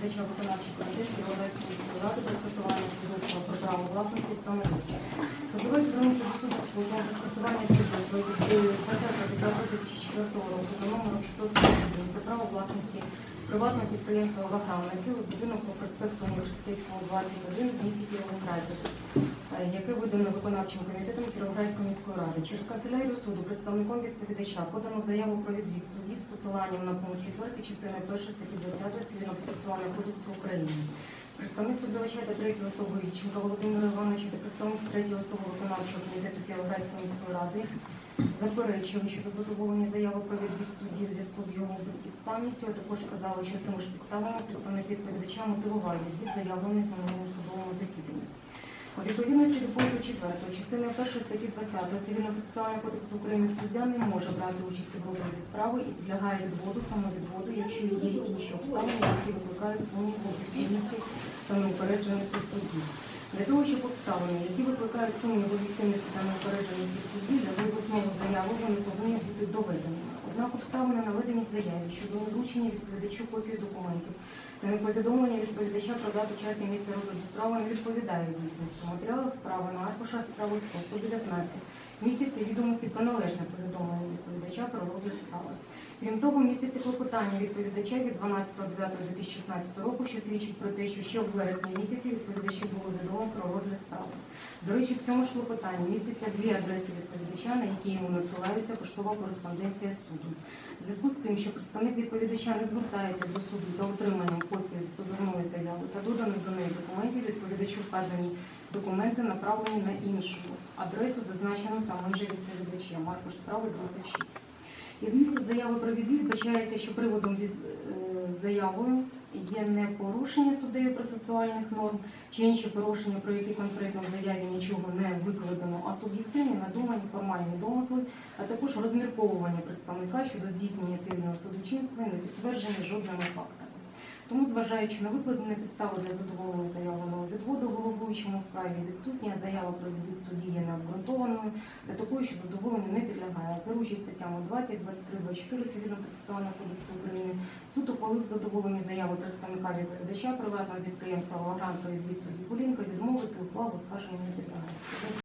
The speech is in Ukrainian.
відповідача виконавчого комітету Європейської міської ради про скасування судового про власності встановити. Позивач звернувся до суду з позовом про скасування свідоцтва від 2004 року за номером 631 про право власності приватного підприємства «Ваграм» на цілий будинок по проспекту Університетського 21 в місті Кіровограді, яке видано виконавчим комітетом Кіровоградської міської ради. Через канцелярію суду представником відповідача подано заяву про відвід судді з посиланням на пункт 4 частини 1 статті 20 Цивільного процесуального кодексу України. Представник позивача та третьої особи Ільченка Володимира Івановича та представник третьої особи виконавчого комітету Кіровоградської міської ради заперечили щодо задоволення заяви про відвід судді в зв'язку з його безпідставністю, а також сказали, що цими ж підставами представник відповідача мотивував відвід заявлених на минулому судовому засіданні. У відповідності до пункту 4 частини 1 статті 20 Цивільного процесуального кодексу України суддя не може брати участь у розгляді справи і підлягає відводу, самовідводу, якщо є інші обставини, які викликають сумнів в об'єктивності та неупередженості судді. Для того, щоб обставини, які викликають сумнів в та неупередженості судді, лягли в основу заяви, вони повинні бути доведеними. Однак обставини наведені в заяві щодо недоручення відповідачу копії документів та неповідомлення відповідача про дату час і місце розгляду справи не відповідає дійсності. Матеріалах справи на аркушах справи 119 містяться відомості про належне повідомлення відповідача про розгляд справи. Крім того, міститься клопотання відповідача від 12.09.2016 року, що свідчить про те, що ще в вересні місяці відповідачі було відомо про розгляд справи. До речі, в цьому ж клопотанні містяться дві адреси відповідача, на які йому надсилається поштова кореспонденція з судом. В зв'язку з тим, що представник відповідача не звертається до суду за отриманням копії позовної заяви та доданих до неї документів, відповідачу вказані документи направлені на іншу адресу, зазначену самим же відповідачем. Аркуш справи 26. Із змісту заяви про відвід вбачається, що приводом заявою є не порушення суддею процесуальних норм чи інші порушення, про які конкретно в заяві нічого не викладено, а суб'єктивні, надумані, формальні домисли, а також розмірковування представника щодо здійснення цивільного судочинства і не підтвердження жодними фактами. Тому, зважаючи на викладені підстави для задоволення заявленого відводу головуючому у справі відсутня, заява про відвід судді є необґрунтованою, та такою, що задоволенню не підлягає. Керуючись статтями 20, 23, 24 Цивільного процесуального кодексу України, суд ухвалив задоволення заяви представника відповідача приватного підприємства «Лагран» про відвід судді Полінка відмовити ухвалу скаження не підлягає.